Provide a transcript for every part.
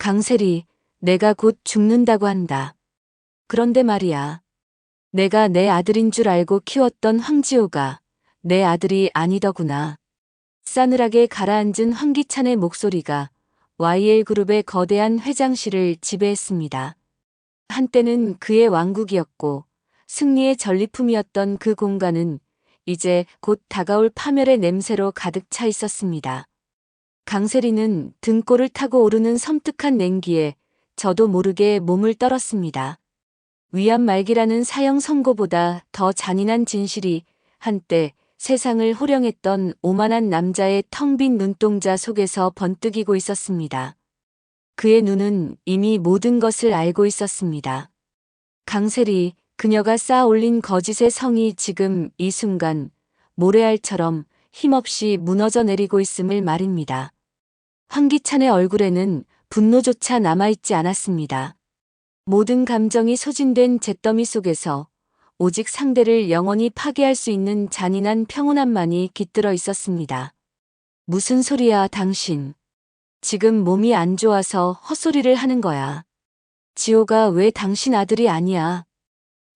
강세리, 내가 곧 죽는다고 한다. 그런데 말이야. 내가 내 아들인 줄 알고 키웠던 황지호가 내 아들이 아니더구나. 싸늘하게 가라앉은 황기찬의 목소리가 YL그룹의 거대한 회장실을 지배했습니다. 한때는 그의 왕국이었고 승리의 전리품이었던 그 공간은 이제 곧 다가올 파멸의 냄새로 가득 차 있었습니다. 강세리는 등골을 타고 오르는 섬뜩한 냉기에 저도 모르게 몸을 떨었습니다. 위암 말기라는 사형 선고보다 더 잔인한 진실이 한때 세상을 호령했던 오만한 남자의 텅 빈 눈동자 속에서 번뜩이고 있었습니다. 그의 눈은 이미 모든 것을 알고 있었습니다. 강세리, 그녀가 쌓아 올린 거짓의 성이 지금 이 순간 모래알처럼 힘없이 무너져 내리고 있음을 말입니다. 황기찬의 얼굴에는 분노조차 남아있지 않았습니다. 모든 감정이 소진된 잿더미 속에서 오직 상대를 영원히 파괴할 수 있는 잔인한 평온함만이 깃들어 있었습니다. 무슨 소리야, 당신. 지금 몸이 안 좋아서 헛소리를 하는 거야. 지호가 왜 당신 아들이 아니야.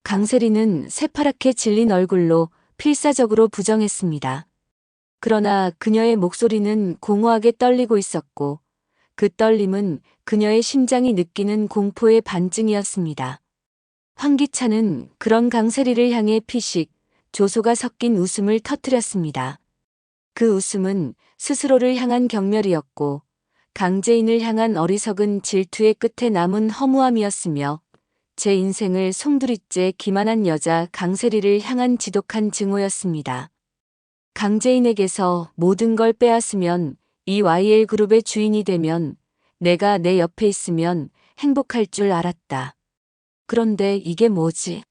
강세리는 새파랗게 질린 얼굴로 필사적으로 부정했습니다. 그러나 그녀의 목소리는 공허하게 떨리고 있었고 그 떨림은 그녀의 심장이 느끼는 공포의 반증이었습니다. 황기찬은 그런 강세리를 향해 피식, 조소가 섞인 웃음을 터뜨렸습니다. 그 웃음은 스스로를 향한 경멸이었고 강재인을 향한 어리석은 질투의 끝에 남은 허무함이었으며 제 인생을 송두리째 기만한 여자 강세리를 향한 지독한 증오였습니다. 강재인에게서 모든 걸 빼앗으면 이 YL 그룹의 주인이 되면 내가 내 옆에 있으면 행복할 줄 알았다. 그런데 이게 뭐지?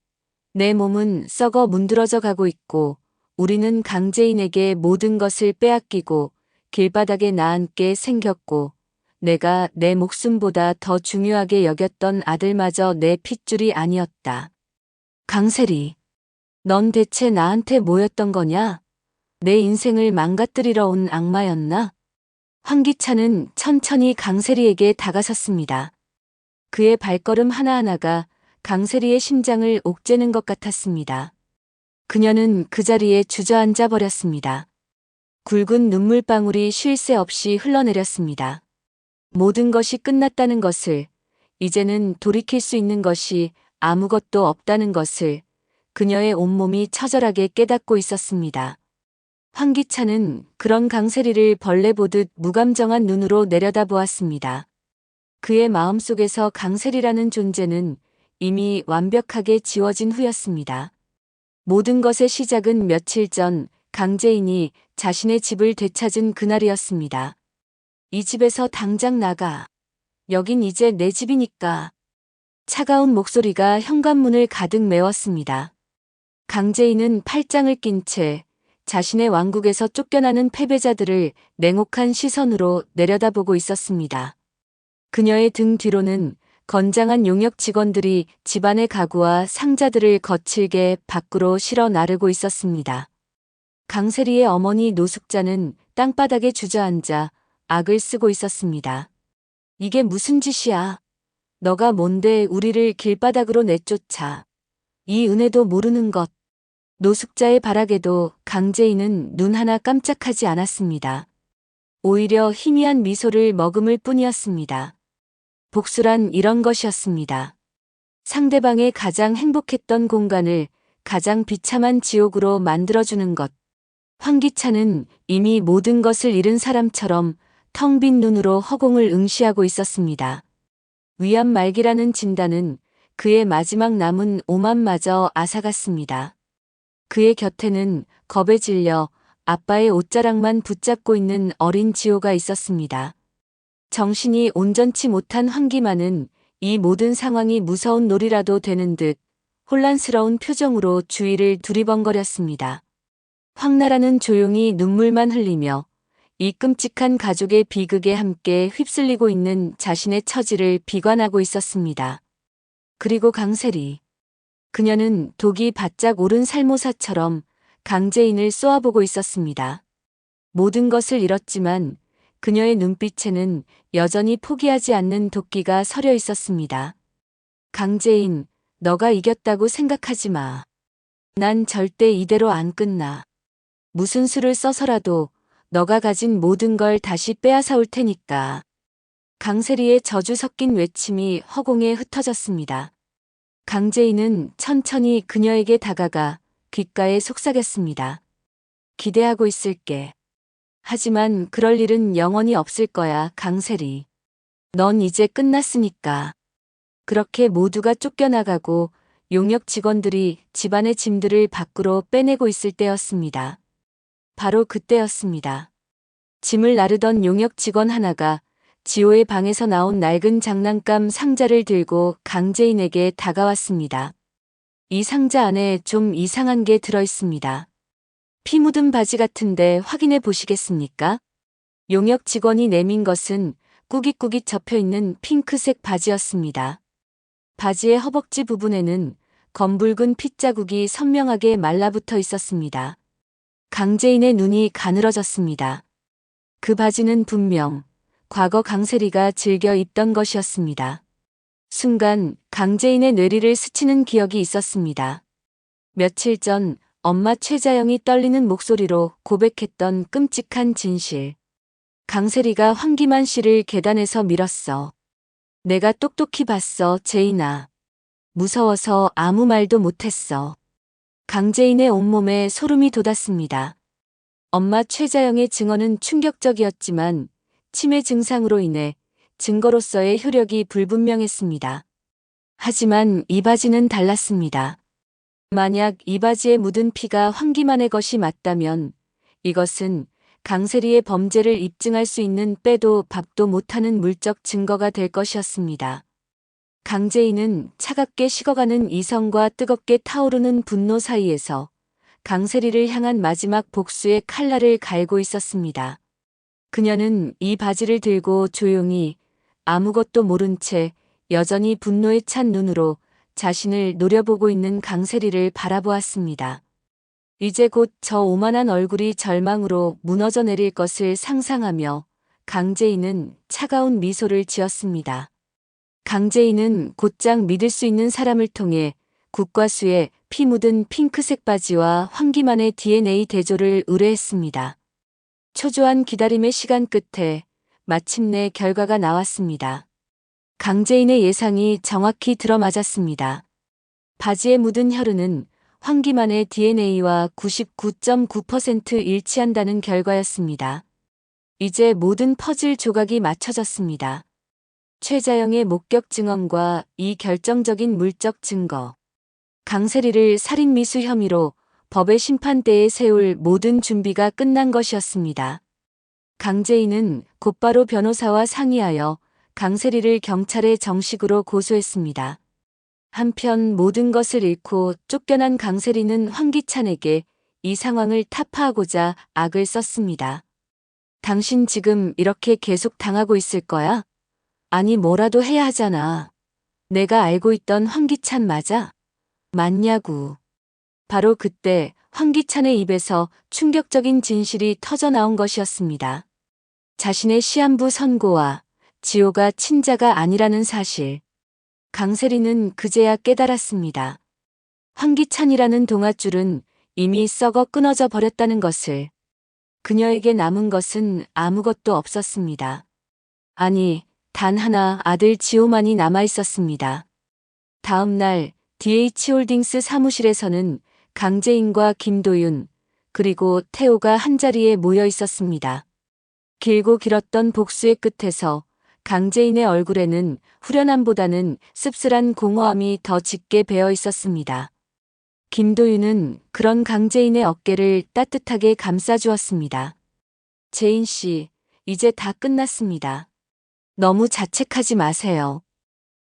내 몸은 썩어 문드러져 가고 있고 우리는 강재인에게 모든 것을 빼앗기고 길바닥에 나앉게 생겼고 내가 내 목숨보다 더 중요하게 여겼던 아들마저 내 핏줄이 아니었다. 강세리, 넌 대체 나한테 뭐였던 거냐? 내 인생을 망가뜨리러 온 악마였나? 황기찬은 천천히 강세리에게 다가섰습니다. 그의 발걸음 하나하나가 강세리의 심장을 옥죄는 것 같았습니다. 그녀는 그 자리에 주저앉아 버렸습니다. 굵은 눈물방울이 쉴 새 없이 흘러내렸습니다. 모든 것이 끝났다는 것을, 이제는 돌이킬 수 있는 것이 아무것도 없다는 것을 그녀의 온몸이 처절하게 깨닫고 있었습니다. 황기찬은 그런 강세리를 벌레 보듯 무감정한 눈으로 내려다보았습니다. 그의 마음속에서 강세리라는 존재는 이미 완벽하게 지워진 후였습니다. 모든 것의 시작은 며칠 전 강재인이 자신의 집을 되찾은 그날이었습니다. 이 집에서 당장 나가. 여긴 이제 내 집이니까. 차가운 목소리가 현관문을 가득 메웠습니다. 강재인은 팔짱을 낀 채 자신의 왕국에서 쫓겨나는 패배자들을 냉혹한 시선으로 내려다보고 있었습니다. 그녀의 등 뒤로는 건장한 용역 직원들이 집안의 가구와 상자들을 거칠게 밖으로 실어 나르고 있었습니다. 강세리의 어머니 노숙자는 땅바닥에 주저앉아 악을 쓰고 있었습니다. 이게 무슨 짓이야? 너가 뭔데 우리를 길바닥으로 내쫓아. 이 은혜도 모르는 것. 노숙자의 발악에도 강재인은 눈 하나 깜짝하지 않았습니다. 오히려 희미한 미소를 머금을 뿐이었습니다. 복수란 이런 것이었습니다. 상대방의 가장 행복했던 공간을 가장 비참한 지옥으로 만들어주는 것. 황기찬은 이미 모든 것을 잃은 사람처럼 텅 빈 눈으로 허공을 응시하고 있었습니다. 위암 말기라는 진단은 그의 마지막 남은 오만마저 앗아갔습니다. 그의 곁에는 겁에 질려 아빠의 옷자락만 붙잡고 있는 어린 지호가 있었습니다. 정신이 온전치 못한 황기만은 이 모든 상황이 무서운 놀이라도 되는 듯 혼란스러운 표정으로 주위를 두리번거렸습니다. 황나라는 조용히 눈물만 흘리며 이 끔찍한 가족의 비극에 함께 휩쓸리고 있는 자신의 처지를 비관하고 있었습니다. 그리고 강세리. 그녀는 독이 바짝 오른 살모사처럼 강재인을 쏘아보고 있었습니다. 모든 것을 잃었지만 그녀의 눈빛에는 여전히 포기하지 않는 도끼가 서려 있었습니다. 강재인, 너가 이겼다고 생각하지 마. 난 절대 이대로 안 끝나. 무슨 수를 써서라도 너가 가진 모든 걸 다시 빼앗아 올 테니까. 강세리의 저주 섞인 외침이 허공에 흩어졌습니다. 강재인은 천천히 그녀에게 다가가 귓가에 속삭였습니다. 기대하고 있을게. 하지만 그럴 일은 영원히 없을 거야, 강세리. 넌 이제 끝났으니까. 그렇게 모두가 쫓겨나가고 용역 직원들이 집안의 짐들을 밖으로 빼내고 있을 때였습니다. 바로 그때였습니다. 짐을 나르던 용역 직원 하나가 지호의 방에서 나온 낡은 장난감 상자를 들고 강재인에게 다가왔습니다. 이 상자 안에 좀 이상한 게 들어 있습니다. 피 묻은 바지 같은데 확인해 보시겠습니까? 용역 직원이 내민 것은 꾸깃꾸깃 접혀 있는 핑크색 바지였습니다. 바지의 허벅지 부분에는 검붉은 핏자국이 선명하게 말라붙어 있었습니다. 강재인의 눈이 가늘어졌습니다. 그 바지는 분명 과거 강세리가 즐겨 입던 것이었습니다. 순간 강재인의 뇌리를 스치는 기억이 있었습니다. 며칠 전 엄마 최자영이 떨리는 목소리로 고백했던 끔찍한 진실. 강세리가 황기만 씨를 계단에서 밀었어. 내가 똑똑히 봤어, 제인아. 무서워서 아무 말도 못했어. 강재인의 온몸에 소름이 돋았습니다. 엄마 최자영의 증언은 충격적이었지만 치매 증상으로 인해 증거로서의 효력이 불분명했습니다. 하지만 이 바지는 달랐습니다. 만약 이 바지에 묻은 피가 황기만의 것이 맞다면 이것은 강세리의 범죄를 입증할 수 있는 빼도 밥도 못하는 물적 증거가 될 것이었습니다. 강재인은 차갑게 식어가는 이성과 뜨겁게 타오르는 분노 사이에서 강세리를 향한 마지막 복수의 칼날을 갈고 있었습니다. 그녀는 이 바지를 들고 조용히 아무것도 모른 채 여전히 분노에 찬 눈으로 자신을 노려보고 있는 강세리를 바라보았습니다. 이제 곧 저 오만한 얼굴이 절망으로 무너져 내릴 것을 상상하며 강재인은 차가운 미소를 지었습니다. 강재인은 곧장 믿을 수 있는 사람을 통해 국과수의 피 묻은 핑크색 바지와 황기만의 DNA 대조를 의뢰했습니다. 초조한 기다림의 시간 끝에 마침내 결과가 나왔습니다. 강재인의 예상이 정확히 들어맞았습니다. 바지에 묻은 혈흔은 황기만의 DNA와 99.9% 일치한다는 결과였습니다. 이제 모든 퍼즐 조각이 맞춰졌습니다. 최자영의 목격 증언과 이 결정적인 물적 증거. 강세리를 살인미수 혐의로 법의 심판대에 세울 모든 준비가 끝난 것이었습니다. 강재인은 곧바로 변호사와 상의하여 강세리를 경찰에 정식으로 고소했습니다. 한편 모든 것을 잃고 쫓겨난 강세리는 황기찬에게 이 상황을 타파하고자 악을 썼습니다. 당신 지금 이렇게 계속 당하고 있을 거야? 아니 뭐라도 해야 하잖아. 내가 알고 있던 황기찬 맞아? 맞냐고. 바로 그때 황기찬의 입에서 충격적인 진실이 터져 나온 것이었습니다. 자신의 시한부 선고와 지호가 친자가 아니라는 사실. 강세리는 그제야 깨달았습니다. 황기찬이라는 동아줄은 이미 썩어 끊어져 버렸다는 것을. 그녀에게 남은 것은 아무것도 없었습니다. 아니, 단 하나 아들 지호만이 남아 있었습니다. 다음 날 DH홀딩스 사무실에서는 강재인과 김도윤, 그리고 태호가 한자리에 모여 있었습니다. 길고 길었던 복수의 끝에서 강재인의 얼굴에는 후련함보다는 씁쓸한 공허함이 더 짙게 배어 있었습니다. 김도윤은 그런 강재인의 어깨를 따뜻하게 감싸주었습니다. 재인 씨, 이제 다 끝났습니다. 너무 자책하지 마세요.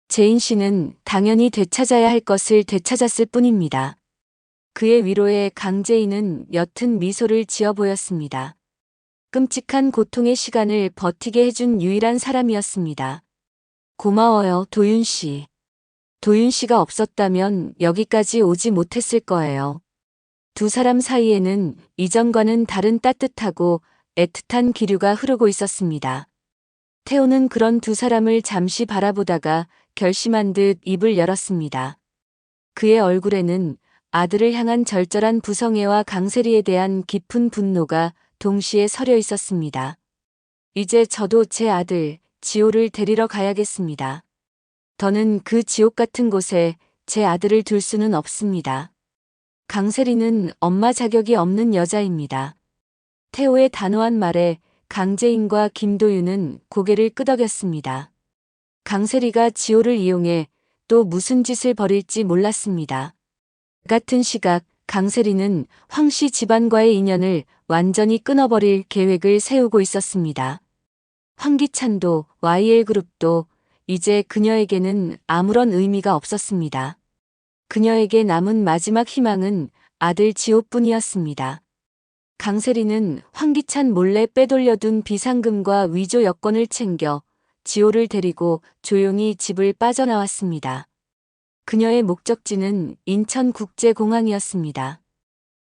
제인 씨는 당연히 되찾아야 할 것을 되찾았을 뿐입니다. 그의 위로에 강재인은 옅은 미소를 지어 보였습니다. 끔찍한 고통의 시간을 버티게 해준 유일한 사람이었습니다. 고마워요, 도윤 씨. 도윤 씨가 없었다면 여기까지 오지 못했을 거예요. 두 사람 사이에는 이전과는 다른 따뜻하고 애틋한 기류가 흐르고 있었습니다. 태호는 그런 두 사람을 잠시 바라보다가 결심한 듯 입을 열었습니다. 그의 얼굴에는 아들을 향한 절절한 부성애와 강세리에 대한 깊은 분노가 동시에 서려 있었습니다. 이제 저도 제 아들, 지호를 데리러 가야겠습니다. 더는 그 지옥 같은 곳에 제 아들을 둘 수는 없습니다. 강세리는 엄마 자격이 없는 여자입니다. 태호의 단호한 말에 강재인과 김도윤은 고개를 끄덕였습니다. 강세리가 지호를 이용해 또 무슨 짓을 벌일지 몰랐습니다. 같은 시각 강세리는 황씨 집안과의 인연을 완전히 끊어버릴 계획을 세우고 있었습니다. 황기찬도 YL그룹도 이제 그녀에게는 아무런 의미가 없었습니다. 그녀에게 남은 마지막 희망은 아들 지호뿐이었습니다. 강세리는 황기찬 몰래 빼돌려둔 비상금과 위조 여권을 챙겨 지호를 데리고 조용히 집을 빠져나왔습니다. 그녀의 목적지는 인천국제공항이었습니다.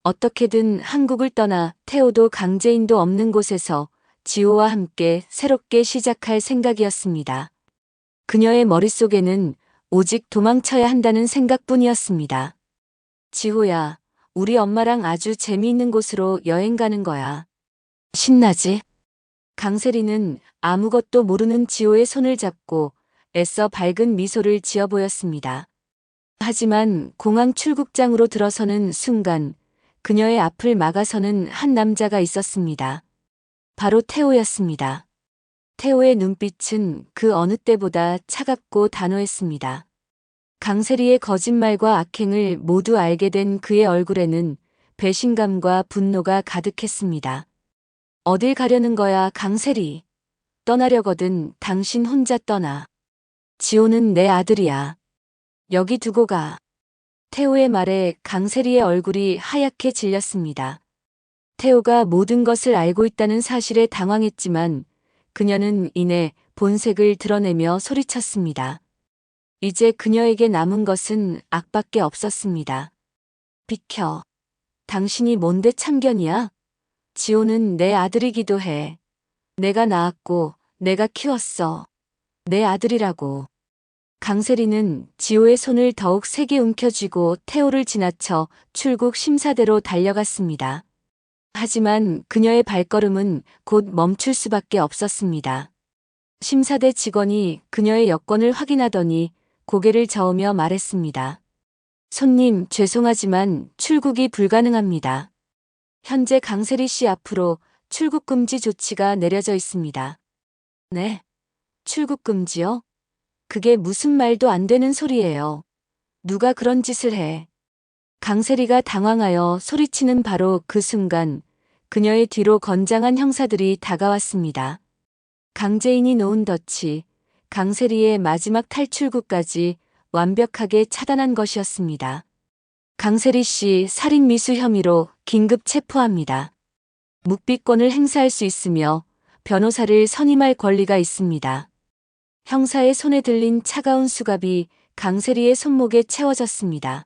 어떻게든 한국을 떠나 태호도 강재인도 없는 곳에서 지호와 함께 새롭게 시작할 생각이었습니다. 그녀의 머릿속에는 오직 도망쳐야 한다는 생각뿐이었습니다. 지호야, 우리 엄마랑 아주 재미있는 곳으로 여행 가는 거야. 신나지? 강세리는 아무것도 모르는 지호의 손을 잡고 애써 밝은 미소를 지어 보였습니다. 하지만 공항 출국장으로 들어서는 순간 그녀의 앞을 막아서는 한 남자가 있었습니다. 바로 태호였습니다. 태호의 눈빛은 그 어느 때보다 차갑고 단호했습니다. 강세리의 거짓말과 악행을 모두 알게 된 그의 얼굴에는 배신감과 분노가 가득했습니다. 어딜 가려는 거야, 강세리. 떠나려거든 당신 혼자 떠나. 지호는 내 아들이야. 여기 두고 가. 태호의 말에 강세리의 얼굴이 하얗게 질렸습니다. 태호가 모든 것을 알고 있다는 사실에 당황했지만 그녀는 이내 본색을 드러내며 소리쳤습니다. 이제 그녀에게 남은 것은 악밖에 없었습니다. 비켜. 당신이 뭔데 참견이야? 지호는 내 아들이기도 해. 내가 낳았고 내가 키웠어. 내 아들이라고. 강세리는 지호의 손을 더욱 세게 움켜쥐고 태호를 지나쳐 출국 심사대로 달려갔습니다. 하지만 그녀의 발걸음은 곧 멈출 수밖에 없었습니다. 심사대 직원이 그녀의 여권을 확인하더니 고개를 저으며 말했습니다. 손님, 죄송하지만 출국이 불가능합니다. 현재 강세리 씨 앞으로 출국 금지 조치가 내려져 있습니다. 네. 출국 금지요? 그게 무슨 말도 안 되는 소리예요. 누가 그런 짓을 해. 강세리가 당황하여 소리치는 바로 그 순간 그녀의 뒤로 건장한 형사들이 다가왔습니다. 강재인이 놓은 덫이 강세리의 마지막 탈출구까지 완벽하게 차단한 것이었습니다. 강세리 씨 살인 미수 혐의로 긴급 체포합니다. 묵비권을 행사할 수 있으며 변호사를 선임할 권리가 있습니다. 형사의 손에 들린 차가운 수갑이 강세리의 손목에 채워졌습니다.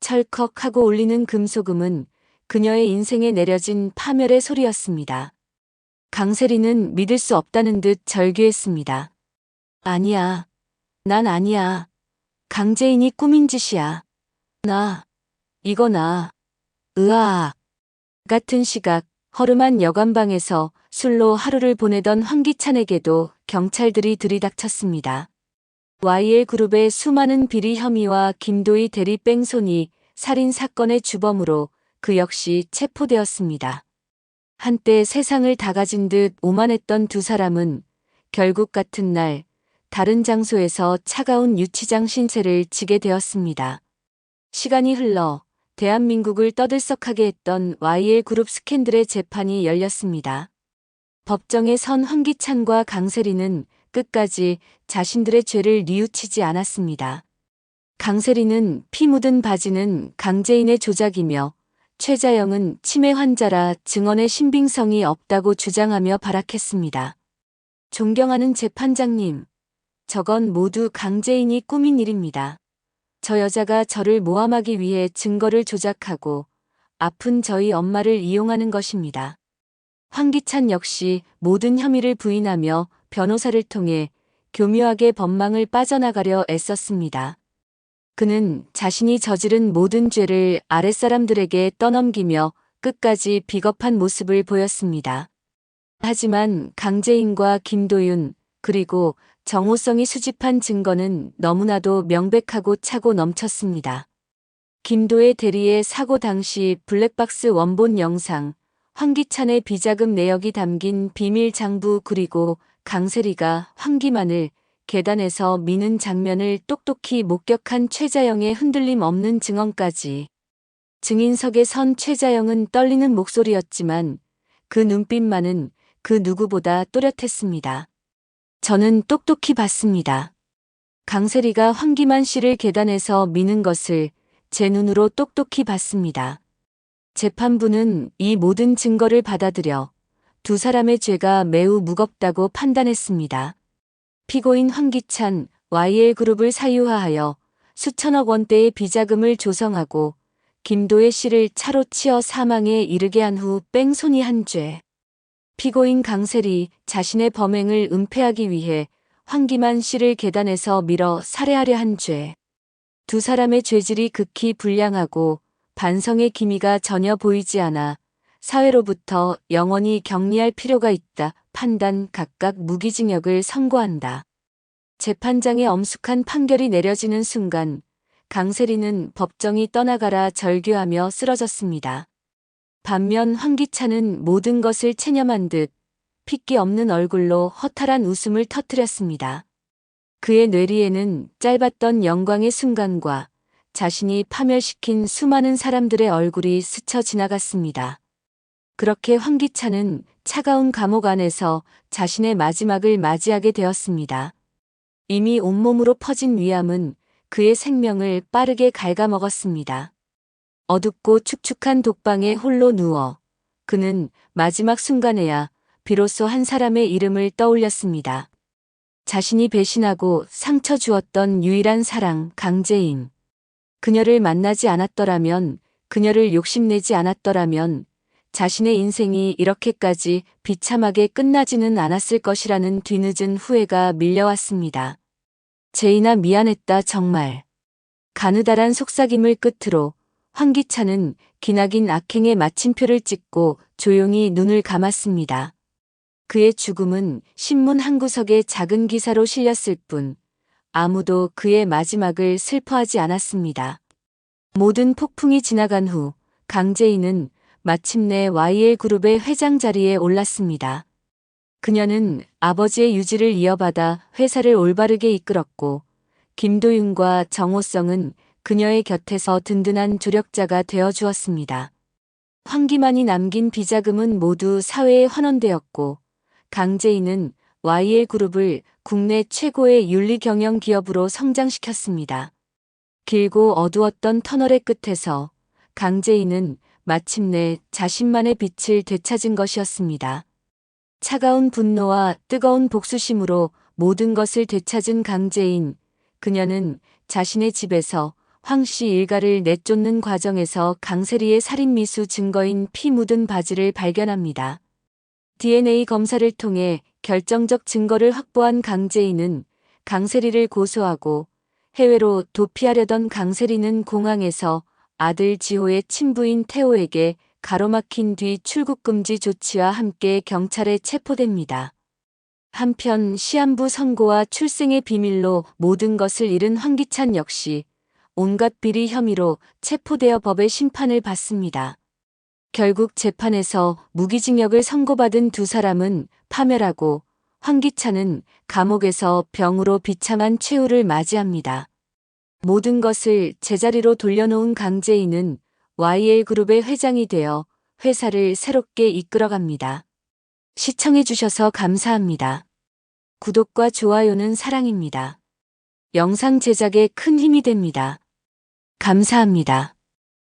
철컥 하고 울리는 금소금은 그녀의 인생에 내려진 파멸의 소리였습니다. 강세리는 믿을 수 없다는 듯 절규했습니다. 아니야. 난 아니야. 강재인이 꾸민 짓이야. 나. 이거 나. 으아. 같은 시각 허름한 여관방에서 술로 하루를 보내던 황기찬에게도 경찰들이 들이닥쳤습니다. YL그룹의 수많은 비리 혐의와 김도희 대리 뺑소니 살인 사건의 주범으로 그 역시 체포되었습니다. 한때 세상을 다 가진 듯 오만했던 두 사람은 결국 같은 날 다른 장소에서 차가운 유치장 신세를 지게 되었습니다. 시간이 흘러 대한민국을 떠들썩하게 했던 YL그룹 스캔들의 재판이 열렸습니다. 법정에 선 황기찬과 강세리는 끝까지 자신들의 죄를 뉘우치지 않았습니다. 강세리는 피 묻은 바지는 강재인의 조작이며 최자영은 치매 환자라 증언의 신빙성이 없다고 주장하며 발악했습니다. 존경하는 재판장님, 저건 모두 강재인이 꾸민 일입니다. 저 여자가 저를 모함하기 위해 증거를 조작하고 아픈 저희 엄마를 이용하는 것입니다. 황기찬 역시 모든 혐의를 부인하며 변호사를 통해 교묘하게 법망을 빠져나가려 애썼습니다. 그는 자신이 저지른 모든 죄를 아랫사람들에게 떠넘기며 끝까지 비겁한 모습을 보였습니다. 하지만 강재인과 김도윤 그리고 정호성이 수집한 증거는 너무나도 명백하고 차고 넘쳤습니다. 김도의 대리의 사고 당시 블랙박스 원본 영상, 황기찬의 비자금 내역이 담긴 비밀 장부 그리고 강세리가 황기만을 계단에서 미는 장면을 똑똑히 목격한 최자영의 흔들림 없는 증언까지. 증인석에 선 최자영은 떨리는 목소리였지만 그 눈빛만은 그 누구보다 또렷했습니다. 저는 똑똑히 봤습니다. 강세리가 황기만 씨를 계단에서 미는 것을 제 눈으로 똑똑히 봤습니다. 재판부는 이 모든 증거를 받아들여 두 사람의 죄가 매우 무겁다고 판단했습니다. 피고인 황기찬 YL그룹을 사유화하여 수천억 원대의 비자금을 조성하고 김도혜 씨를 차로 치어 사망에 이르게 한 후 뺑소니 한 죄. 피고인 강세리 자신의 범행을 은폐하기 위해 황기만 씨를 계단에서 밀어 살해하려 한 죄. 두 사람의 죄질이 극히 불량하고 반성의 기미가 전혀 보이지 않아 사회로부터 영원히 격리할 필요가 있다. 판단 각각 무기징역을 선고한다. 재판장의 엄숙한 판결이 내려지는 순간 강세리는 법정이 떠나가라 절규하며 쓰러졌습니다. 반면 황기찬은 모든 것을 체념한 듯 핏기 없는 얼굴로 허탈한 웃음을 터뜨렸습니다. 그의 뇌리에는 짧았던 영광의 순간과 자신이 파멸시킨 수많은 사람들의 얼굴이 스쳐 지나갔습니다. 그렇게 황기찬은 차가운 감옥 안에서 자신의 마지막을 맞이하게 되었습니다. 이미 온몸으로 퍼진 위암은 그의 생명을 빠르게 갉아먹었습니다. 어둡고 축축한 독방에 홀로 누워 그는 마지막 순간에야 비로소 한 사람의 이름을 떠올렸습니다. 자신이 배신하고 상처 주었던 유일한 사랑 강재인. 그녀를 만나지 않았더라면, 그녀를 욕심내지 않았더라면 자신의 인생이 이렇게까지 비참하게 끝나지는 않았을 것이라는 뒤늦은 후회가 밀려왔습니다. 제이나 미안했다 정말. 가느다란 속삭임을 끝으로 황기찬은 기나긴 악행의 마침표를 찍고 조용히 눈을 감았습니다. 그의 죽음은 신문 한 구석의 작은 기사로 실렸을 뿐 아무도 그의 마지막을 슬퍼하지 않았습니다. 모든 폭풍이 지나간 후 강재인은 마침내 YL그룹의 회장 자리에 올랐습니다. 그녀는 아버지의 유지를 이어받아 회사를 올바르게 이끌었고 김도윤과 정호성은 그녀의 곁에서 든든한 조력자가 되어 주었습니다. 황기만이 남긴 비자금은 모두 사회에 환원되었고 강재인은 YL그룹을 국내 최고의 윤리 경영 기업으로 성장시켰습니다. 길고 어두웠던 터널의 끝에서 강재인은 마침내 자신만의 빛을 되찾은 것이었습니다. 차가운 분노와 뜨거운 복수심으로 모든 것을 되찾은 강재인, 그녀는 자신의 집에서 황 씨 일가를 내쫓는 과정에서 강세리의 살인미수 증거인 피 묻은 바지를 발견합니다. DNA 검사를 통해 결정적 증거를 확보한 강재인은 강세리를 고소하고 해외로 도피하려던 강세리는 공항에서 아들 지호의 친부인 태호에게 가로막힌 뒤 출국금지 조치와 함께 경찰에 체포됩니다. 한편 시한부 선고와 출생의 비밀로 모든 것을 잃은 황기찬 역시 온갖 비리 혐의로 체포되어 법의 심판을 받습니다. 결국 재판에서 무기징역을 선고받은 두 사람은 파멸하고 황기찬은 감옥에서 병으로 비참한 최후를 맞이합니다. 모든 것을 제자리로 돌려놓은 강재인은 YL그룹의 회장이 되어 회사를 새롭게 이끌어갑니다. 시청해주셔서 감사합니다. 구독과 좋아요는 사랑입니다. 영상 제작에 큰 힘이 됩니다. 감사합니다.